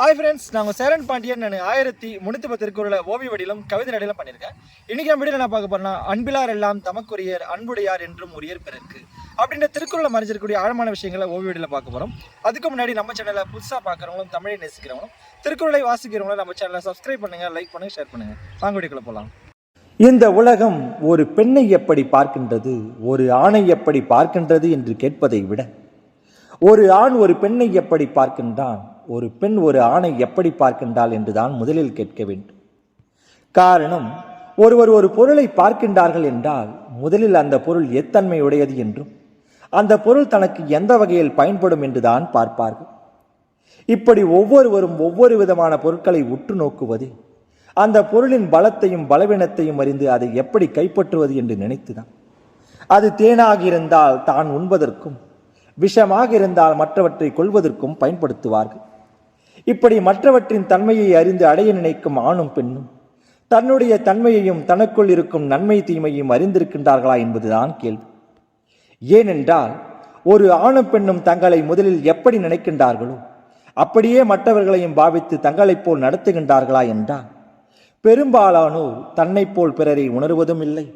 Hi friends நாங்கள் சேரன் பாண்டியன் நான் ஆயிரத்தி முன்னூற்றி பத்து திருக்குறளை ஓவிய வடியிலும் கவிதை நடையிலும் பண்ணியிருக்கேன். இன்னைக்கு நம்ம வீடியோ என்ன பார்க்க போறோம்னா அன்பிலார் எல்லாம் தமக்குரியர் அன்புடையார் என்றும் உரியர் பிறருக்கு. அப்படின்ற திருக்குறளை மறைஞ்சிருக்கக்கூடிய ஆழமான விஷயங்களை ஓவிய வடியில் பார்க்க போகிறோம் அதுக்கு முன்னாடி நம்ம சேனலை புதுசாக பார்க்குறவங்களும் தமிழை நேசிக்கிறவங்களும் திருக்குறளை வாசிக்கிறவங்களும் நம்ம சேனலை சப்ஸ்கிரைப் பண்ணுங்க லைக் பண்ணுங்கள் ஷேர் பண்ணுங்கள் வாங்க போகலாம் இந்த உலகம் ஒரு பெண்ணை எப்படி பார்க்கின்றது ஒரு ஆணை எப்படி பார்க்கின்றது என்று கேட்பதை விட ஒரு ஆண் ஒரு பெண்ணை எப்படி பார்க்கின்றான் ஒரு பெண் ஒரு ஆணை எப்படி பார்க்கின்றாள் என்றுதான் முதலில் கேட்க வேண்டும். காரணம் ஒருவர் ஒரு பொருளை பார்க்கின்றார்கள் என்றால் முதலில் அந்த பொருள் எத்தன்மை உடையது என்றும் அந்த பொருள் தனக்கு எந்த வகையில் பயன்படும் என்றுதான் பார்ப்பார்கள். இப்படி ஒவ்வொருவரும் ஒவ்வொரு விதமான பொருட்களை உற்று நோக்குவது அந்த பொருளின் பலத்தையும் பலவீனத்தையும் அறிந்து அதை எப்படி கைப்பற்றுவது என்று நினைத்துதான். அது தேனாக இருந்தால் தான் உண்பதற்கும் விஷமாக இருந்தால் மற்றவற்றை கொள்வதற்கும் பயன்படுத்துவார்கள். இப்படி மற்றவற்றின் தன்மையை அறிந்து அடைய நினைக்கும் ஆணும் பெண்ணும் தன்னுடைய தன்மையையும் தனக்குள் இருக்கும் நன்மை தீமையும் அறிந்திருக்கின்றார்களா என்பதுதான் கேள்வி. ஏனென்றால் ஒரு ஆணும் பெண்ணும் தங்களை முதலில் எப்படி நினைக்கின்றார்களோ அப்படியே மற்றவர்களையும் பாவித்து தங்களைப் போல் நடத்துகின்றார்களா என்றால் பெரும்பாலானோர் தன்னைப் போல் பிறரை உணர்வதும் இல்லை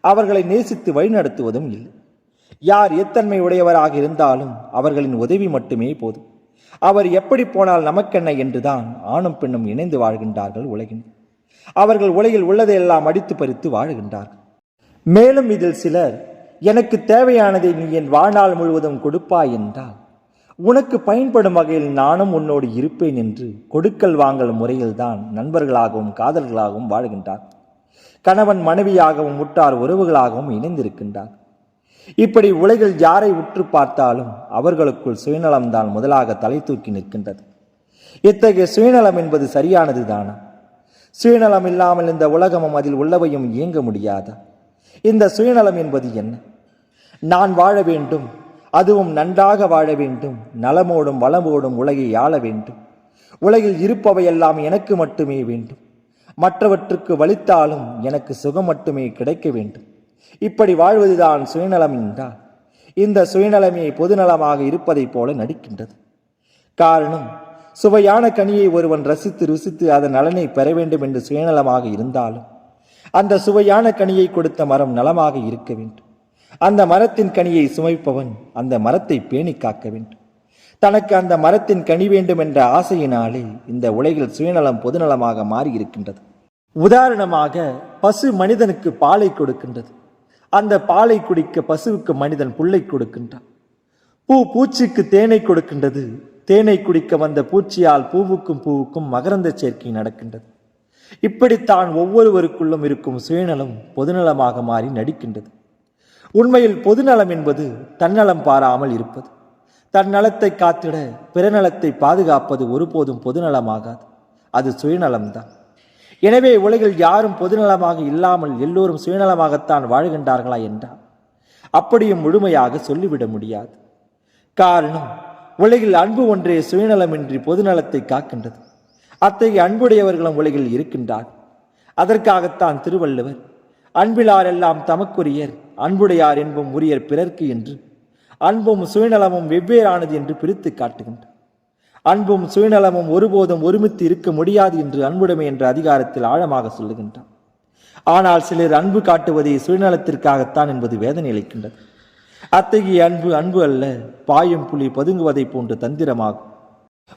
அவர்களை நேசித்து வழிநடத்துவதும் இல்லை. யார் எத்தன்மை உடையவராக இருந்தாலும் அவர்களின் உதவி மட்டுமே போதும். அவர் எப்படி போனால் நமக்கென்ன என்றுதான் ஆணும் பெண்ணும் இணைந்து வாழ்கின்றார்கள் உலகின். அவர்கள் உலகில் உள்ளதையெல்லாம் அடித்து பறித்து வாழுகின்றார்கள். மேலும் இதில் சிலர் எனக்கு தேவையானதை நீ என் வாழ்நாள் முழுவதும் கொடுப்பாய் என்றால் உனக்கு பயன்படும் வகையில் நானும் உன்னோடு இருப்பேன் என்று கொடுக்கல் வாங்கல் முறையில்தான் நண்பர்களாகவும் காதல்களாகவும் வாழ்கின்றார். கணவன் மனைவியாகவும் முட்டார் உறவுகளாகவும் இணைந்திருக்கின்றார். இப்படி உலகில் யாரை உற்று பார்த்தாலும் அவர்களுக்குள் சுயநலம்தான் முதலாக தலை தூக்கி நிற்கின்றது. இத்தகைய சுயநலம் என்பது சரியானது தானா? சுயநலம் இல்லாமல் இந்த உலகமும் அதில் உள்ளவையும் இயங்க முடியாதா? இந்த சுயநலம் என்பது என்ன? நான் வாழ வேண்டும் அதுவும் நன்றாக வாழ வேண்டும் நலமோடும் வளமோடும் உலகை ஆள வேண்டும். உலகில் இருப்பவையெல்லாம் எனக்கு மட்டுமே வேண்டும். மற்றவற்றுக்கு வலித்தாலும் எனக்கு சுகம் மட்டுமே கிடைக்க வேண்டும். இப்படி வாழ்வதுதான் சுயநலம் என்றால் இந்த சுயநலமே பொதுநலமாக இருப்பதைப் போல நடிக்கின்றது. காரணம் சுவையான கனியை ஒருவன் ரசித்து ருசித்து அதன் நலனை பெற வேண்டும் என்று சுயநலமாக இருந்தாலும் அந்த சுவையான கனியை கொடுத்த மரம் நலமாக இருக்க வேண்டும். அந்த மரத்தின் கனியை சுமைப்பவன் அந்த மரத்தை பேணி காக்க வேண்டும். தனக்கு அந்த மரத்தின் கனி வேண்டும் என்ற ஆசையினாலே இந்த உலகில் சுயநலம் பொதுநலமாக மாறி இருக்கின்றது உதாரணமாக பசு மனிதனுக்கு பாலை கொடுக்கின்றது. அந்த பாலை குடிக்க பசுவுக்கு மனிதன் புல்லை கொடுக்கின்றான். பூ பூச்சிக்கு தேனை கொடுக்கின்றது. தேனை குடிக்க வந்த பூச்சியால் பூவுக்கும் பூவுக்கும் மகரந்த சேர்க்கை நடக்கின்றது. இப்படித்தான் ஒவ்வொருவருக்குள்ளும் இருக்கும் சுயநலம் பொதுநலமாக மாறி நடிக்கின்றது. உண்மையில் பொதுநலம் என்பது தன்னலம் பாராமல் இருப்பது. தன்னலத்தை காத்திட பிறநலத்தை பாதுகாப்பது ஒருபோதும் பொதுநலமாகாது. அது சுயநலம்தான். எனவே உலகில் யாரும் பொதுநலமாக இல்லாமல் எல்லோரும் சுயநலமாகத்தான் வாழ்கின்றார்களா என்றால் அப்படியும் முழுமையாக சொல்லிவிட முடியாது. காரணம் உலகில் அன்பு ஒன்றே சுயநலமின்றி பொதுநலத்தை காக்கின்றது. அத்தகைய அன்புடையவர்களும் உலகில் இருக்கின்றார். அதற்காகத்தான் திருவள்ளுவர் அன்பிலாரெல்லாம் தமக்குரியர் அன்புடையார் என்பும் உரியர் பிறர்க்கு என்று அன்பும் சுயநலமும் வெவ்வேறானது என்று பிரித்து காட்டுகின்றார். அன்பும் சுயநலமும் ஒருபோதும் ஒருமித்து இருக்க முடியாது என்று அன்புடைமை என்ற அதிகாரத்தில் ஆழமாக சொல்லுகின்றார் ஆனால் சிலர் அன்பு காட்டுவதே சுயநலத்திற்காகத்தான் என்பது வேதனை அளிக்கின்றது. அத்தகைய அன்பு அன்பு அல்ல பாயும் புலி பதுங்குவதை போன்ற தந்திரமாகும்.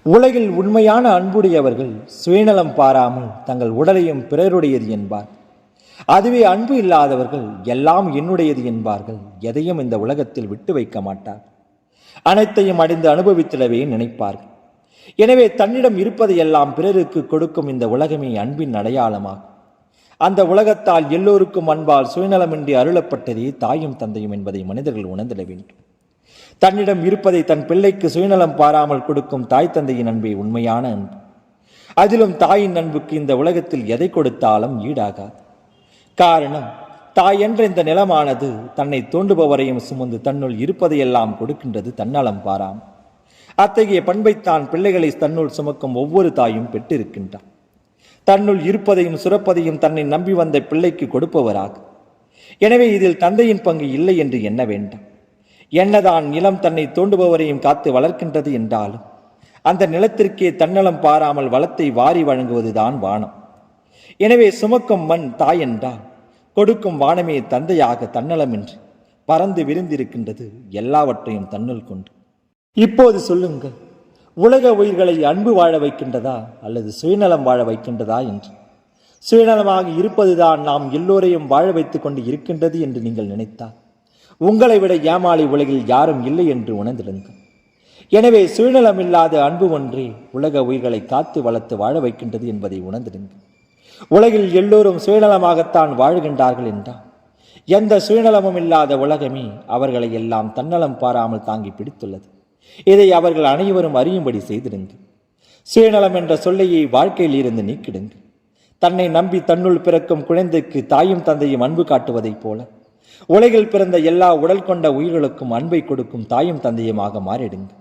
உலகில் உண்மையான அன்புடையவர்கள் சுயநலம் பாராமல் தங்கள் உடலையும் பிறருடையது என்பார். அதுவே அன்பு இல்லாதவர்கள் எல்லாம் என்னுடையது என்பார்கள் எதையும் இந்த உலகத்தில் விட்டு வைக்க மாட்டார். அனைத்தையும் அடைந்து அனுபவித்திடவே நினைப்பார்கள். எனவே தன்னிடம் இருப்பதையெல்லாம் பிறருக்கு கொடுக்கும் இந்த உலகமே அன்பின் அடையாளமாகும். அந்த உலகத்தால் எல்லோருக்கும் அன்பால் சுயநலமின்றி அருளப்பட்டதே தாயும் தந்தையும் என்பதை மனிதர்கள் உணர்ந்திட வேண்டும். தன்னிடம் இருப்பதை தன் பிள்ளைக்கு சுயநலம் பாராமல் கொடுக்கும் தாய் தந்தையின் அன்பே உண்மையான அன்பு. அதிலும் தாயின் அன்புக்கு இந்த உலகத்தில் எதை கொடுத்தாலும் ஈடாகாது. காரணம் தாய் என்ற இந்த நிலமானது தன்னை தோண்டுபவரையும் சுமந்து தன்னுள் இருப்பதையெல்லாம் கொடுக்கின்றது தன்னலம் பாராம் அத்தகைய பண்பைத்தான் பிள்ளைகளை தன்னுள் சுமக்கும் ஒவ்வொரு தாயும் பெற்றிருக்கின்றார் தன்னுள் இருப்பதையும் சுரப்பதையும் தன்னை நம்பி வந்த பிள்ளைக்கு கொடுப்பவராக. எனவே இதில் தந்தையின் பங்கு இல்லை என்று எண்ண வேண்டாம். என்னதான் நிலம் தன்னை தோண்டுபவரையும் காத்து வளர்க்கின்றது என்றாலும் அந்த நிலத்திற்கே தன்னலம் பாராமல் வளத்தை வாரி வழங்குவதுதான் வானம். எனவே சுமக்கும் மண் தாய் என்றால் கொடுக்கும் வானமே தந்தையாக தன்னலமின்றி பறந்து விரிந்திருக்கின்றது எல்லாவற்றையும் தன்னுள் கொண்டு. இப்போது சொல்லுங்கள் உலக உயிர்களை அன்பு வாழ வைக்கின்றதா அல்லது சுயநலம் வாழ வைக்கின்றதா என்று? சுயநலமாக இருப்பதுதான் நாம் எல்லோரையும் வாழ வைத்துக் கொண்டு இருக்கின்றது என்று நீங்கள் நினைத்தால் உங்களை விட ஏமாளி உலகில் யாரும் இல்லை என்று உணர்ந்திடுங்கள். எனவே சுயநலம் இல்லாத அன்பு ஒன்றே உலக உயிர்களை காத்து வளர்த்து வாழ வைக்கின்றது என்பதை உணர்ந்திடுங்கள். உலகில் எல்லோரும் சுயநலமாகத்தான் வாழ்கின்றார்கள் என்றால் எந்த சுயநலமும் இல்லாத உலகமே அவர்களை எல்லாம் தன்னலம் பாராமல் தாங்கி பிடித்துள்ளது. இதை அவர்கள் அனைவரும் அறியும்படி செய்திடுங்கள். சுயநலம் என்ற சொல்லையை வாழ்க்கையில் இருந்து நீக்கிடுங்கள். தன்னை நம்பி தன்னுள் பிறக்கும் குழந்தைக்கு தாயும் தந்தையும் அன்பு காட்டுவதைப் போல உலகில் பிறந்த எல்லா உடல் கொண்ட உயிர்களுக்கும் அன்பை கொடுக்கும் தாயும் தந்தையுமாக மாறிடுங்கள்.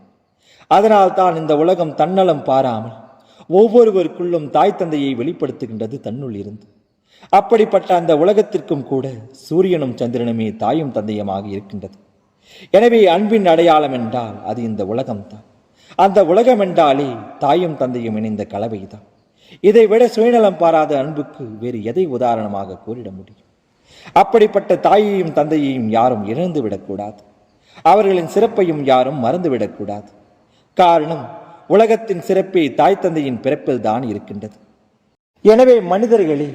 அதனால் தான் இந்த உலகம் தன்னலம் பாராமல் ஒவ்வொருவருக்குள்ளும் தாய் தந்தையை வெளிப்படுத்துகின்றது தன்னுள் இருந்து. அப்படிப்பட்ட அந்த உலகத்திற்கும் கூட சூரியனும் சந்திரனுமே தாயும் தந்தையமாக இருக்கின்றது. எனவே அன்பின் அடையாளம் என்றால் அது இந்த உலகம்தான். அந்த உலகம் என்றாலே தாயும் தந்தையும் இணைந்த கலவைதான். இதை விட சுயநலம் பாராத அன்புக்கு வேறு எதை உதாரணமாக கூறிட முடியும்? அப்படிப்பட்ட தாயையும் தந்தையையும் யாரும் இழந்து விடக்கூடாது. அவர்களின் சிறப்பையும் யாரும் மறந்துவிடக்கூடாது காரணம் உலகத்தின் சிறப்பே தாய் தந்தையின் பிறப்பில் தான் இருக்கின்றது. எனவே மனிதர்களே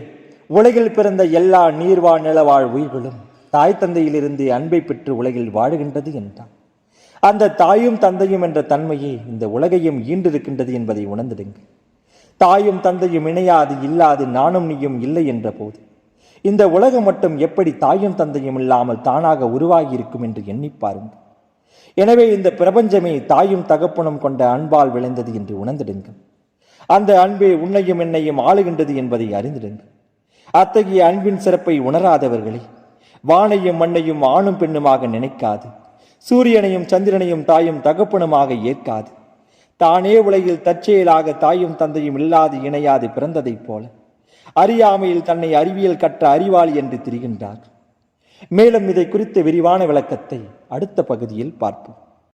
உலகில் பிறந்த எல்லா நீர்வாழ் நிலவாழ் உயிர்களும் தாய் தந்தையிலிருந்து அன்பை பெற்று உலகில் வாழுகின்றது என்றான். அந்த தாயும் தந்தையும் என்ற தன்மையே இந்த உலகையும் ஈண்டிருக்கின்றது என்பதை உணர்ந்திடுங்கள். தாயும் தந்தையும் இணையாது இல்லாது நானும் நீயும் இல்லை என்ற போது இந்த உலகம் மட்டும் எப்படி தாயும் தந்தையும் இல்லாமல் தானாக உருவாகியிருக்கும் என்று எண்ணிப் பாருங்கள். எனவே இந்த பிரபஞ்சமே தாயும் தகப்பனும் கொண்ட அன்பால் விளைந்தது என்று உணர்ந்திடுங்கள். அந்த அன்பே உன்னையும் என்னையும் ஆளுகின்றது என்பதை அறிந்திடுங்கள். அத்தகைய அன்பின் சிறப்பை உணராதவர்களே வானையும் மண்ணையும் ஆணும் பெண்ணுமாக நினைக்காது. சூரியனையும் சந்திரனையும் தாயும் தகப்பனுமாக ஏற்காது. தானே உலகில் தற்செயலாக தாயும் தந்தையும் இல்லாது இணையாது பிறந்ததைப் போல. அறியாமையில் தன்னை அறிவியல் கற்ற அறிவாளி என்று திரிகின்றார். மேலும் இதை குறித்த விரிவான விளக்கத்தை அடுத்த பகுதியில் பார்ப்போம்.